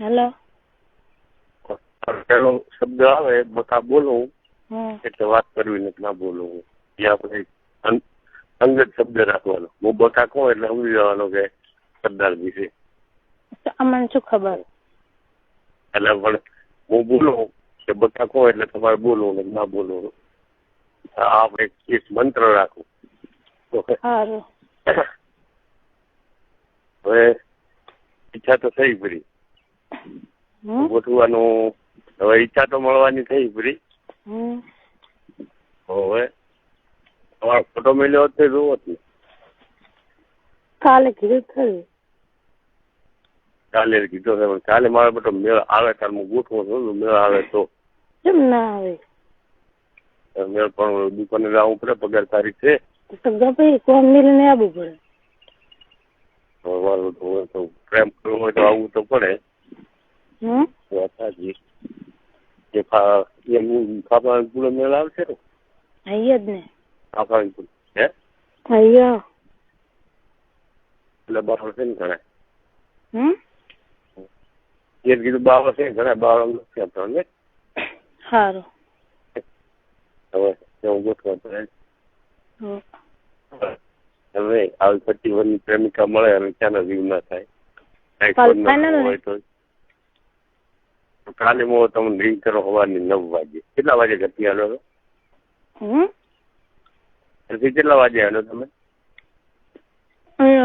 Hello. પેલો શબ્દ આવે બકા બોલું. એટલે વાત કરવી નથી ના બોલું એ આપણે અંગત શબ્દ રાખવાનો. હું બકા કહું એટલે સમજી જવાનો કે સરદાર વિશે. અમને શું ખબર? એટલે પણ હું બોલું કે બકા કહું એટલે તમારે બોલવું ને ના બોલવું આપણે એક મંત્ર રાખવું હવે ઈચ્છા તો થઈ પડી. ગોઠવાનું હવે ઈચ્છા તો મળવાની થઈ પૂરી હવે તમારો ફોટો મળ્યો હોત જોવો જ કાલે કીધું ખરું. કાલે કીધો છે પણ કાલે મારે બધો મેળ આવે ત્યારે હું ગોઠવું છું મેળ આવે તો. કેમ ના આવે? મેળ પણ દુકાને જવું પડે પગાર તારીખ છે. તો ગપે કોમ મિલને આવવું પડે. તો પ્રેમ કરવો હોય તો આવવું તો પડે. હમ? વાત કે ફા- એમ ખાપાની પૂરો મેળ આવશે ને? અહીંયા જ ને. ખાપાની પૂરો હે? અહીંયા. એટલે બાર છે ને ઘણા? હમ? એ કીધું છે ઘણા સારું હવે એવું ગોઠવા પડે. હવે આવી પછી વર્ષની પ્રેમિકા મળે અને ત્યાંના જીવ ના થાય કાંઈ કાલ મો તમને રિંગ કરો હોવાની નવ વાગે. કેટલા વાગે ઘટી આવ્યો હતો કેટલા વાગે આવ્યો તમે?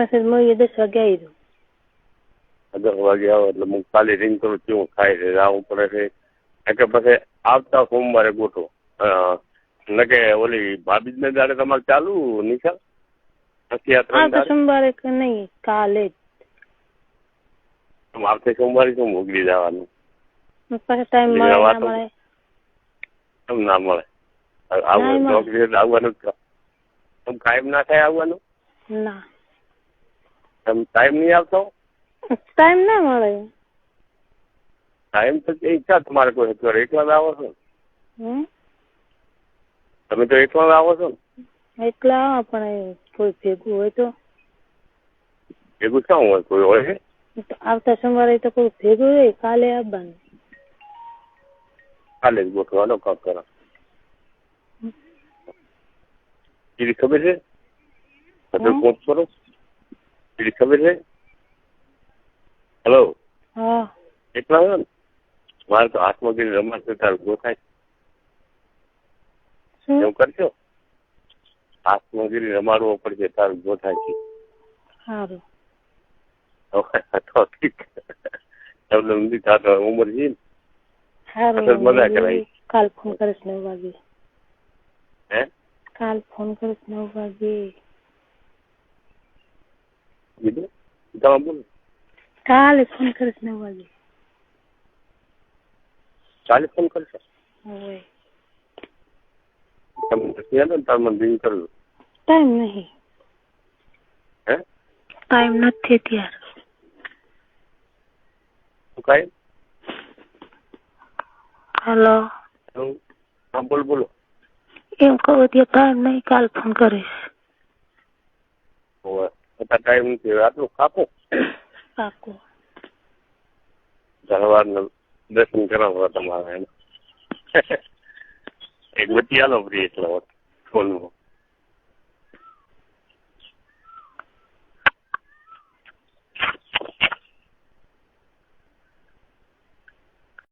છે દસ વાગે આવી દસ વાગે આવો એટલે હું કાલે રિંગ કરું કેવું ખાય છે આવું પડે છે. કે પછી આવતા સોમવારે ગોઠવો. કે ઓલી ભાભી ને દાડે તમારે ચાલુ નિશાળ? દાડે? સોમવારે નહીં કાલે આવતા સોમવારે શું મોકલી જવાનું? પાછો ટાઈમ મળે ના મળે. કેમ ના મળે. આવું મળે. નોકરી આવવાનું જ કાયમ ના થાય આવવાનું ના. આમ ટાઈમ નહીં આવતો? ટાઈમ ના મળે. ટાઈમ તો ઈચ્છા તમારે કોઈ અત્યારે એકલા જ આવો છો તમે તો એકલા જ આવો છો ને? એકલા આવો પણ કોઈ ભેગું હોય તો. ભેગું શું હોય? કોઈ હોય? આવતા સોમવારે તો કોઈ ભેગું હોય કાલે આવવાનું. કાલે જ ગોઠવાનો કામ કરો એની ખબર છે તમે કોટ કરો એની ખબર છે હેલો એટલા ને મારે તો હાથમાં ગઈ રમાશે તારું ગોખાય એવું કરજો હાથમાં ગીરી રમાડવો પડશે તારું ગોઠાય છે સારું તો ઠીક તમને નથી થતો ઉંમર છે ને સારું મજા કરાય. કાલ ફોન કરીશ નવ વાગે હે કાલ ફોન કરીશ નવ વાગે કીધું તમે બોલો કાલે ફોન કરીશ નવ વાગે કાલે ફોન કરશો હવે તમે નથી આવ્યો ને તાર મને રિંગ કરજો ટાઈમ નહીં હે ટાઈમ નથી ત્યારે શું કાંઈ હેલો. હા બોલ બોલો. એમ કહું ત્યાં ટાઈમ નહીં કાલ ફોન કરીશ. હવે. અત્યારે ટાઈમ નથી આટલું કાપો. પાકું સવારના દર્શન કરાવવા તમારે એને. એક બધી આલો ફ્રી એટલે ફોનમાં.